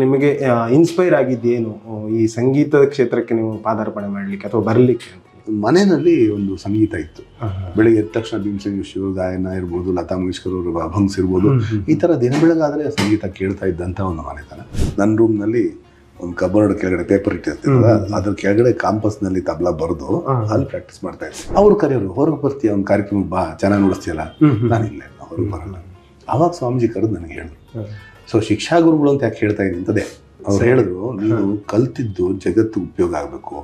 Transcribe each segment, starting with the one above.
ನಿಮಗೆ ಇನ್ಸ್ಪೈರ್ ಆಗಿದ್ದೇನು ಈ ಸಂಗೀತದ ಕ್ಷೇತ್ರಕ್ಕೆ ನೀವು ಪಾದಾರ್ಪಣೆ ಮಾಡಲಿಕ್ಕೆ ಅಥವಾ ಬರಲಿಕ್ಕೆ ಮನೆಯಲ್ಲಿ ಒಂದು ಸಂಗೀತ ಇತ್ತು. ಬೆಳಿಗ್ಗೆ ಎದ್ದ ತಕ್ಷಣ ಭೀಮಸೇನ ಶಿವ ಗಾಯನ ಇರ್ಬೋದು ಲತಾ ಮಂಗೇಶ್ಕರ್ ಅವರು ಅಭಂಗ್ಸ್ ಇರ್ಬೋದು ಈ ಥರ ದಿನ ಬೆಳಗಾದ್ರೆ ಸಂಗೀತ ಕೇಳ್ತಾ ಇದ್ದಂಥ ಒಂದು ಮನೆತನ ನನ್ನ ರೂಮ್ನಲ್ಲಿ ಒಂದು ಕಬೋರ್ಡ್ ಕೆಳಗಡೆ ಪೇಪರ್ ಇಟ್ಟಿರ್ತಿರಲ್ಲ ಅದ್ರ ಕೆಳಗಡೆ ಕಾಂಪಸ್ನಲ್ಲಿ ತಬಲಾ ಬರೆದು ಅಲ್ಲಿ ಪ್ರಾಕ್ಟೀಸ್ ಮಾಡ್ತಾ ಇದ್ದೆ. ಅವ್ರು ಕರೆಯೋರು ಹೊರಗೆ ಬರ್ತೀಯ ಒಂದು ಕಾರ್ಯಕ್ರಮ ಬಾ ಚೆನ್ನಾಗಿ ನೋಡಿಸ್ತೀಯಲ್ಲ? ನಾನಿಲ್ಲ ಇಲ್ಲ ಬರಲ್ಲ. ಅವಾಗ ಸ್ವಾಮೀಜಿ ಕರೆದು ನನಗೆ ಹೇಳಿದ್ರು. ಸೊ ಶಿಕ್ಷಾ ಗುರುಗಳು ಅಂತ ಯಾಕೆ ಹೇಳ್ತಾ ಇದ್ದೀನಿ ಅಂತದೇ ಅವ್ರು ಹೇಳಿದ್ರು ನೀನು ಕಲ್ತಿದ್ದು ಜಗತ್ತು ಉಪಯೋಗ ಆಗಬೇಕು.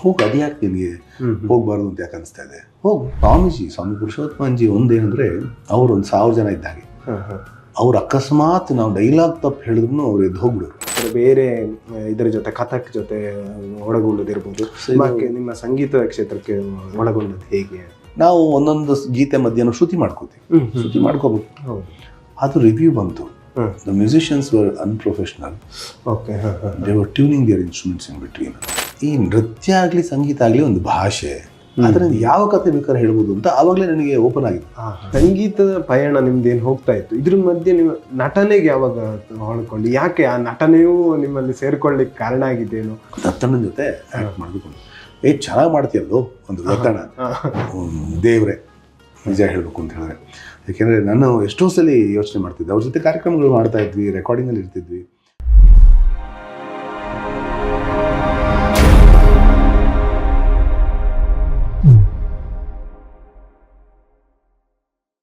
ಹೋಗಿ ಅದ್ಯಾಕೆ ನಿನಗೆ ಹೋಗ್ಬಾರ್ದು ಅಂತ ಯಾಕೆ ಅನಿಸ್ತಾ ಇದೆ? ಹೋಗು ಸ್ವಾಮೀಜಿ ಸ್ವಾಮಿ ಪುರುಷೋತ್ತಮಂಜಿ ಒಂದೇನಂದ್ರೆ ಅವ್ರು ಒಂದು ಸಾವಿರ ಜನ ಇದ್ದಾಗೆ ಅವ್ರು ಅಕಸ್ಮಾತ್ ನಾವು ಡೈಲಾಗ್ ತಪ್ಪು ಹೇಳಿದ್ರು ಅವ್ರು ಎದ್ದು ಹೋಗ್ಬಿಡೋರು. ಬೇರೆ ಇದರ ಜೊತೆ ಕಥಕ್ ಜೊತೆ ಒಳಗೊಳ್ಳೋದಿರ್ಬೋದು ನಿಮ್ಮ ಸಂಗೀತ ಕ್ಷೇತ್ರಕ್ಕೆ ಒಳಗೊಂಡದ್ದು ಹೇಗೆ? ನಾವು ಒಂದೊಂದು ಗೀತೆ ಮಧ್ಯಾಹ್ನ ಶ್ರುತಿ ಮಾಡ್ಕೋತೀವಿ. ಶ್ರುತಿ ಮಾಡ್ಕೋಬೇಕು ಅದು ರಿವ್ಯೂ ಬಂತು. Hmm. musicians musicians were Okay. Okay were tuning their instruments tuning their instruments in between ಈ ನೃತ್ಯ ಆಗಲಿ ಸಂಗೀತ ಆಗಲಿ ಒಂದು ಭಾಷೆ. ಅದರಿಂದ ಯಾವ ಕಥೆ ಬೇಕಾದ್ರೆ ಹೇಳ್ಬೋದು ಅಂತ ಆವಾಗಲೇ ನನಗೆ ಓಪನ್ ಆಗಿತ್ತು. ಸಂಗೀತದ ಪಯಣ ಏನು ಹೋಗ್ತಾ ಇತ್ತು? ಇದ್ರ ಮಧ್ಯೆ ನೀವು ನಟನೆಗೆ ಯಾವಾಗ ಹೊಳ್ಕೊಂಡು ಯಾಕೆ ಆ ನಟನೆಯೂ ನಿಮ್ಮಲ್ಲಿ ಸೇರ್ಕೊಳ್ಳಿಕ್ಕೆ ಕಾರಣ ಆಗಿದ್ದೇನು? ದತ್ತಣ್ಣನ ಜೊತೆ ಆ್ಯಕ್ಟ್ ಮಾಡಬೇಕು ಏ ಚೆನ್ನಾಗಿ ಮಾಡ್ತೀಯಲ್ಲೋ? ಒಂದು ದತ್ತಣ್ಣ ಹ್ಮ್, ದೇವ್ರೆ. ನಿಜ ಹೇಳಬೇಕು ಅಂತ ಹೇಳಿದ್ರೆ. ಯಾಕೆಂದರೆ ನಾನು ಎಷ್ಟೋ ಸಲ ಯೋಚನೆ ಮಾಡ್ತಿದ್ದೆ. ಅವ್ರ ಜೊತೆ ಕಾರ್ಯಕ್ರಮಗಳು ಮಾಡ್ತಾ ಇದ್ವಿ ರೆಕಾರ್ಡಿಂಗಲ್ಲಿ ಇರ್ತಿದ್ವಿ.